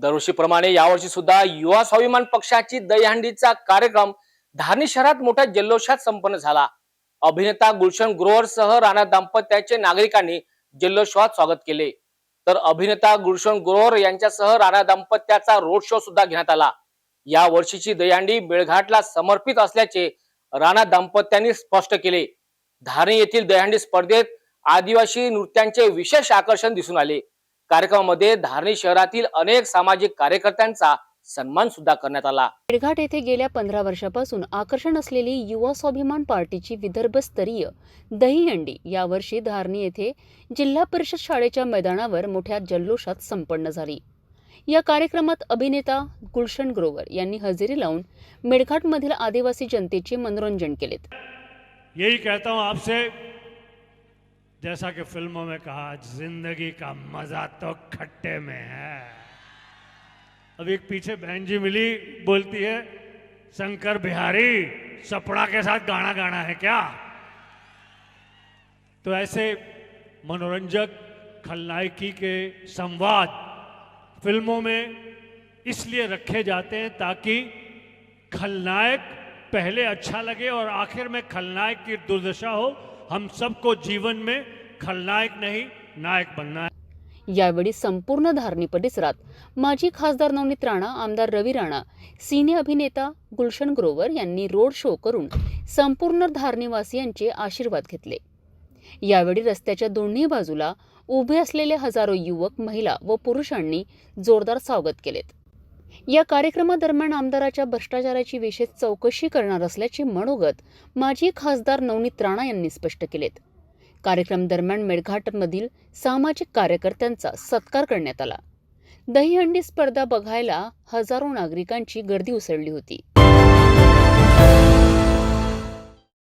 दरवर्षीप्रमाणे यावर्षी सुद्धा युवा स्वाभिमान पक्षाची दहीहंडीचा कार्यक्रम धारणी शहरात मोठ्या जल्लोषात संपन्न झाला. अभिनेता गुलशन ग्रोवर सह राणा दाम्पत्याचे नागरिकांनी जल्लोषात स्वागत केले. तर अभिनेता गुलशन ग्रोवर यांच्यासह राणा दाम्पत्याचा रोड शो सुद्धा घेण्यात आला. या वर्षीची दहीहंडी बेळघाटला समर्पित असल्याचे राणा दाम्पत्यांनी स्पष्ट केले. धारणी येथील दहीहंडी स्पर्धेत आदिवासी नृत्यांचे विशेष आकर्षण दिसून आले. कार्यक्रमामध्ये धारणी शहरातील अनेक सामाजिक कार्यकर्त्यांचा सन्मान सुद्धा करण्यात आला. मेळघाट येथे गेल्या पंधरा वर्षापासून आकर्षण असलेली युवा स्वाभिमान पार्टीची विदर्भस्तरीय दहीहंडी यावर्षी धारणी येथे जिल्हा परिषद शाळेच्या मैदानावर मोठ्या जल्लोषात संपन्न झाली. या कार्यक्रमात अभिनेता गुलशन ग्रोवर यांनी हजेरी लावून मेळघाटमधील आदिवासी जनतेचे मनोरंजन केलेत. यही कहता हूं आपसे जैसा कि फ़िल्मों में कहा, ज़िंदगी का मज़ा तो खट्टे में है। अब एक पीछे बहन जी मिली, बोलती है, शंकर बिहारी सपड़ा के साथ गाना गाना है क्या? तो ऐसे मनोरंजक, खलनायकी के संवाद फ़िल्मों में इसलिए रखे जाते हैं ताकि खलनायक पहले अच्छा लगे और आखिर में खलनायक की दुर्दशा हो। हम सबको जीवन में खलनायक नाही नायक बनणार. यावेळी संपूर्ण धारणी परिसरात माजी खासदार नवनीत राणा आमदार रवी राणा सिने अभिनेता गुलशन ग्रोवर यांनी रोड शो करून संपूर्ण धारणीवासियांचे आशीर्वाद घेतले. यावेळी रस्त्याच्या दोन्ही बाजूला उभे असलेले हजारो युवक महिला व पुरुषांनी जोरदार स्वागत केलेत. या कार्यक्रमादरम्यान आमदाराच्या भ्रष्टाचाराची विशेष चौकशी करणार असल्याचे मनोगत माजी खासदार नवनीत राणा यांनी स्पष्ट केलेत. कार्यक्रम दरम्यान मेळघाटमधील सामाजिक कार्यकर्त्यांचा सत्कार करण्यात आला. दहीहंडी स्पर्धा बघायला हजारो नागरिकांची गर्दी उसळली होती.